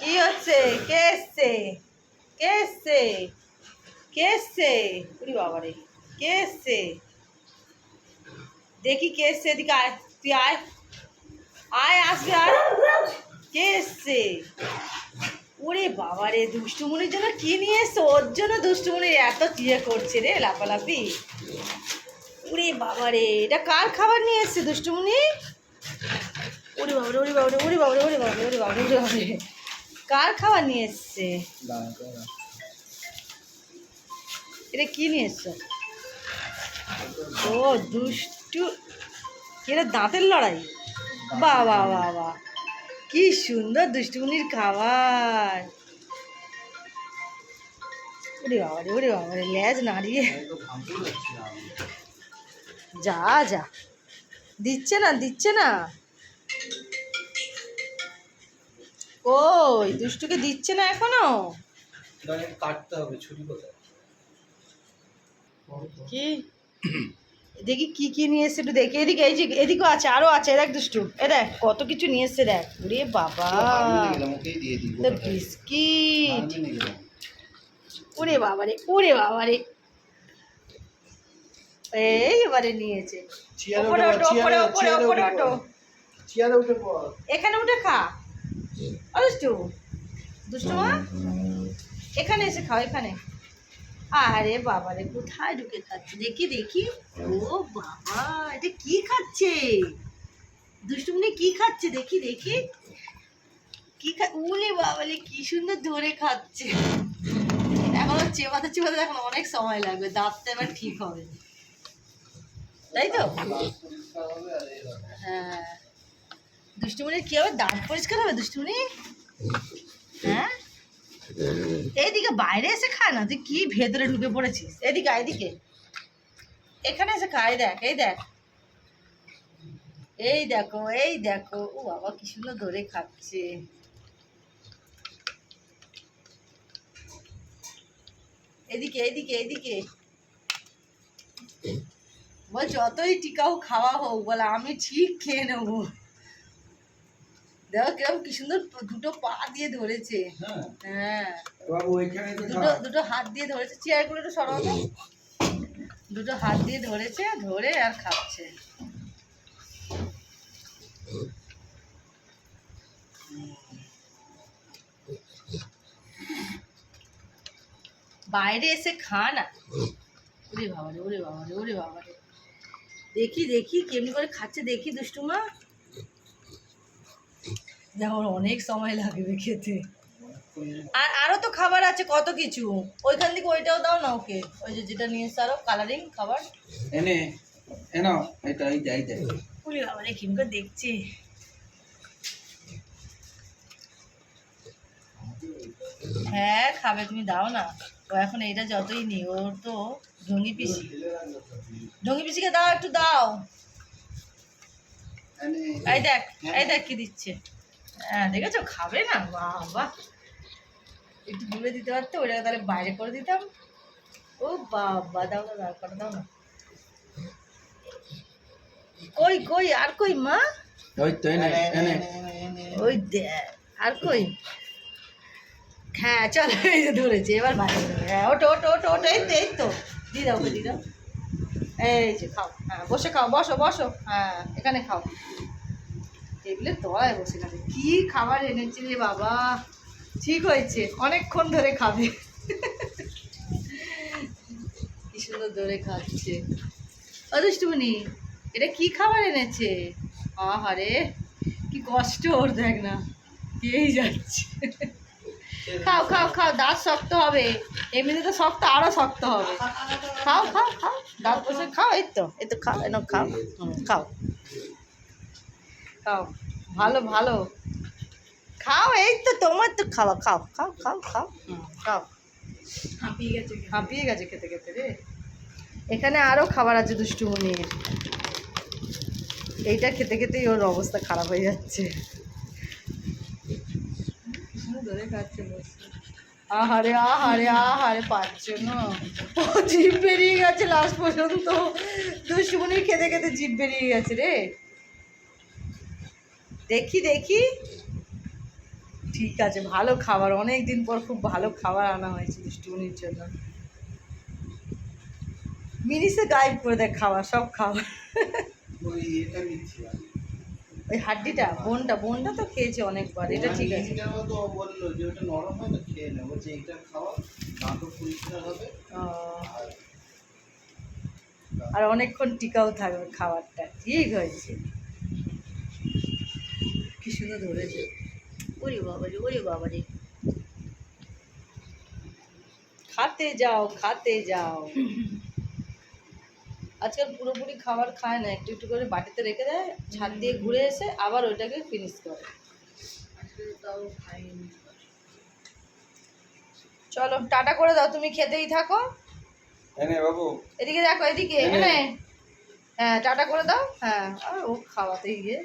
কি হচ্ছে? কে এসছে? কে এসছে? কে এসছে? উরি বাবারে, কে এসছে? দেখি কে এসছে এদিকে আয়, তুই আয়। আয়, আসবে, আয়। কে এসছে? ওরে বাবারে, দুষ্টুমনির জন্য কি নিয়ে এসছে? ওর জন্য দুষ্টুমনির এত ইয়ে করছে রে, লাফালাফি। ওরে বাবারে, এটা কার খাবার নিয়ে এসছে দুষ্টুমনি? ওরে বাবারে ওরে বাবারে ওরে বাবারে ওরে বাবারে ওরে বাবারে ওরে বাবারে। কার খাবার নিয়ে এসছে? এটা কি নিয়ে এসছো? ও, দুষ্টু। এটা দাঁতের লড়াই? বাহ বাহ কি সুন্দর দুষ্টুমনির খাবার। ওরে বাবারে, ওরে বাবা বাবারে ল্যাজ নাড়িয়ে। যা যা। দিচ্ছে না দিচ্ছে না। ওই দুষ্টুকে দিচ্ছে না এখনও? কাটতে হবে ছুরি কোথায়? কি? দেখি কি কি নিয়ে এসছে একটু দেখি। এদিকে এই যে এদিকেও আছে আরও আছে দেখ দুষ্টু এ দেখ কত কিছু নিয়ে এসছে দেখ। ওরে বাবা। বিস্কিট। ওরে বাবারে ওরে বাবারে। এই এবারে নিয়েছে। ওপরে ওঠো ওপরে ওপরে ওপরে ওঠো। চেয়ারে উঠে পড় এখানে উঠে খা। দুষ্টু? দুষ্টু মা? এখানে এসে খাও, এখানে। আরে বাবারে, কোথায় ঢুকে খাচ্ছে? দেখি দেখি। ও বাবা, এটা কি খাচ্ছে? দুষ্টুমনি কি খাচ্ছে? দেখি দেখি। কি খা উলে বাবালে কি সুন্দর ধরে খাচ্ছে। এখনও চেপাতে চেপাতে এখন অনেক সময় লাগবে। দাঁতটা এবার ঠিক হবে। তাই তো? হ্যাঁ। দুষ্টুমনির কি হবে? দাঁত পরিষ্কার হবে দুষ্টুমনি হ্যাঁ? বাইরে এসে খা না, তুই কি ভেতরে ঢুকে পড়েছিস? এদিকে এদিকে এখানে এসে খা, এই দেখ এই দেখ। এই দেখো এই দেখো। ও বাবা, কি সুন্দর ধরে খাচ্ছে। এদিকে এদিকে এদিকে বল যতই টিকাও খাওয়া হোক। বলে, আমি ঠিক খেয়ে নেব। দেখো কীরকম কি সুন্দর দুটো পা দিয়ে ধরেছে। হ্যাঁ। হ্যাঁ। বাবু দুটো দুটো হাত দিয়ে ধরেছে। চেয়ারগুলো সরানো দুটো হাত দিয়ে ধরেছে ধরে আর খাচ্ছে। বাইরে এসে খা না। ওরে বাবারে ওরে বাবারে ওরে বাবারে। দেখি দেখি কেমনি করে খাচ্ছে। দেখি দুষ্টুমা। যেমন অনেক সময় লাগবে খেতে। আর আরও তো খাবার আছে কত কিছু। ওইখান থেকে ওইটাও দাও না ওকে। ওই যে যেটা নিয়ে এসছে আরও কালারিং খাবার। এনে এনো এটা এই যাই দেখ উলি বাবা রে কিমকে দেখছি। হ্যাঁ খাবে তুমি দাও না। ও এখন এইটা যতই নি ওর তো ঢঙ্গি পিসি। ঢঙ্গি পিসিকে দাও একটু দাও। এই দেখ এই দেখ কি দিচ্ছে। হ্যাঁ দেখেছ? খাবে না? বাবা। একটু দূরে দিতে পারতো ওটাকে তাহলে বাইরে করে দিতাম। ও বাবা দাও না দাঁড় করে দাও না। কই কই আর কই মা? ওই তো এনে এনে ওই আর কই? হ্যাঁ চলো এই যে ধরেছে এবার বাইরে। হ্যাঁ ওটো ওটো ওটো ওটো এই তো এই তো। দি দাও ওকে দি দাও। এই যে খাও। হ্যাঁ বসে খাও বসো বসো। হ্যাঁ এখানে খাও। এগুলো তলায় বসে খাবে কি খাবার এনেছে রে বাবা? ঠিক হয়েছে, অনেকক্ষণ ধরে খাবে। কি সুন্দর ধরে খাচ্ছে। অদুষ্টুমনি এটা কি খাবার এনেছে? আহারে, কি কষ্ট ওর দেখ না খেয়েই যাচ্ছে। খাও খাও খাও, দাঁত শক্ত হবে। এমনিতে তো শক্ত আরও শক্ত হবে। খাও খাও খাও, দাঁত বসে খাও, এই তো এই তো খাও এন খাও খাও। খাও। ভালো ভালো। খাও এই তো তোমার তো খাওয়া খাও খাও খাও খাও। খাও। হাঁপিয়ে গেছে হাঁপিয়ে গেছে খেতে খেতে রে। এখানে আরও খাবার আছে দুষ্টুমনির এইটা খেতে খেতেই ওর অবস্থা খারাপ হয়ে যাচ্ছে। ধরে খাচ্ছে আহারে আহারে আহারে পাচ্ছ না ও জিভ বেরিয়ে গেছে লাস্ট পর্যন্ত। দুষ্টুমনির খেতে খেতে জিভ বেরিয়ে গেছে রে। দেখি দেখি। ঠিক আছে ভালো খাবার। অনেক দিন পর খুব ভালো খাবার আনা হয়েছে দুষ্টুমনির জন্য। মিনিসে গায়েব করে দেয় খাবার সব খাবার। ওই হাড্ডিটা বোনটা বোনটা তো খেয়েছে অনেকবার এটা ঠিক আছে। আর অনেকক্ষণ টিকাও থাকবে খাবারটা ঠিক হয়েছে। কি সুন্দর ধরেছে। ওরে বাবারে ওরে বাবারে। খাতে যাও খাতে যাও। আজকাল পুরোপুরি খাবার খায় না একটু একটু করে বাটিতে রেখে দেয় দিয়ে ঘুরে এসে আবার ওইটাকে ফিনিশ করে। চলো টাটা করে দাও তুমি খেতেই থাকো। এনে বাবু। এদিকে দেখো এদিকে এনে। হ্যাঁ টাটা করে দাও। হ্যাঁ আর ও খাওয়াতেই গিয়ে।